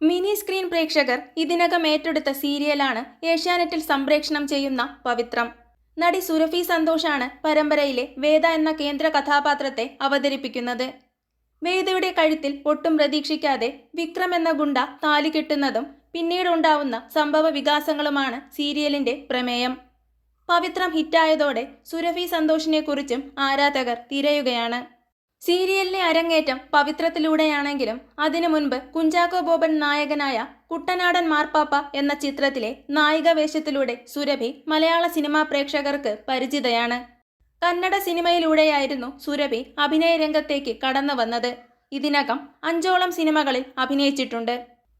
Mini screen പ്രേക്ഷകർ ഇതിനകം ഏറ്റെടുത്ത സീരിയലാണ് ഏഷ്യാനെറ്റിൽ സംപ്രേക്ഷണം ചെയ്യുന്ന പവിത്രം. നടി സുരഫി സന്തോഷാണ് പരമ്പരയിലെ വേദ എന്ന കേന്ദ്ര കഥാപാത്രത്തെ അവതരിപ്പിക്കുന്നത്. വേദയുടെ കഴുത്തിൽ ഒട്ടും പ്രതീക്ഷിക്കാതെ വിക്രം എന്ന ഗുണ്ട താലി കെട്ടുന്നതും പിന്നീടുണ്ടാവുന്ന സംഭവ വികാസങ്ങളുമാണ് സീരിയലിന്റെ പ്രമേയം. പവിത്രം ഹിറ്റായതോടെ സുരഫി സന്തോഷിനെക്കുറിച്ചും ആരാധകർ തിരയുകയാണ്. സീരിയലിലെ അരങ്ങേറ്റം പവിത്രത്തിലൂടെയാണെങ്കിലും അതിനു മുൻപ് കുഞ്ചാക്കോ ബോബൻ നായകനായ കുട്ടനാടൻ മാർപ്പാപ്പ എന്ന ചിത്രത്തിലെ നായിക വേഷത്തിലൂടെ സുരഭി മലയാള സിനിമാ പ്രേക്ഷകർക്ക് പരിചിതയാണ്. കന്നഡ സിനിമയിലൂടെയായിരുന്നു സുരഭി അഭിനയ രംഗത്തേക്ക് കടന്നു വന്നത്. ഇതിനകം അഞ്ചോളം സിനിമകളിൽ അഭിനയിച്ചിട്ടുണ്ട്.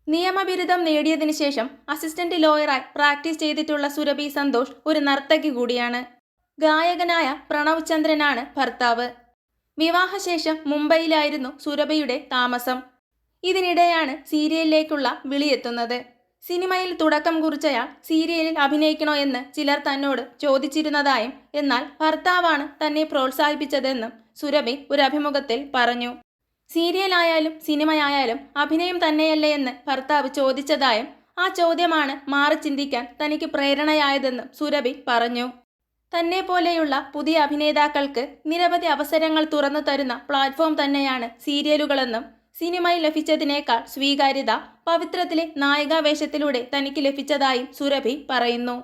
നിയമബിരുദം നേടിയതിനു ശേഷം അസിസ്റ്റന്റ് ലോയറായി പ്രാക്ടീസ് ചെയ്തിട്ടുള്ള സുരഭി സന്തോഷ് ഒരു നർത്തകി കൂടിയാണ്. ഗായകനായ പ്രണവ് ചന്ദ്രനാണ് ഭർത്താവ്. വിവാഹശേഷം മുംബൈയിലായിരുന്നു സുരഭയുടെ താമസം. ഇതിനിടെയാണ് സീരിയലിലേക്കുള്ള വിളിയെത്തുന്നത്. സിനിമയിൽ തുടക്കം കുറിച്ചയാൾ സീരിയലിൽ അഭിനയിക്കണോ എന്ന് ചിലർ തന്നോട് ചോദിച്ചിരുന്നതായും എന്നാൽ ഭർത്താവാണ് തന്നെ പ്രോത്സാഹിപ്പിച്ചതെന്നും സുരഭി ഒരു അഭിമുഖത്തിൽ പറഞ്ഞു. സീരിയലായാലും സിനിമയായാലും അഭിനയം തന്നെയല്ലേ എന്ന് ഭർത്താവ് ചോദിച്ചതായും ആ ചോദ്യമാണ് മാറി ചിന്തിക്കാൻ തനിക്ക് പ്രേരണയായതെന്നും സുരഭി പറഞ്ഞു. തന്നെ പോലെയുള്ള പുതിയ അഭിനേതാക്കൾക്ക് നിരവധി അവസരങ്ങൾ തുറന്നു തരുന്ന പ്ലാറ്റ്ഫോം തന്നെയാണ് സീരിയലുകളെന്നും സിനിമയിൽ ലഭിച്ചതിനേക്കാൾ സ്വീകാര്യത പവിത്രത്തിലെ നായികാവേഷത്തിലൂടെ തനിക്ക് ലഭിച്ചതായും സുരഭി പറയുന്നു.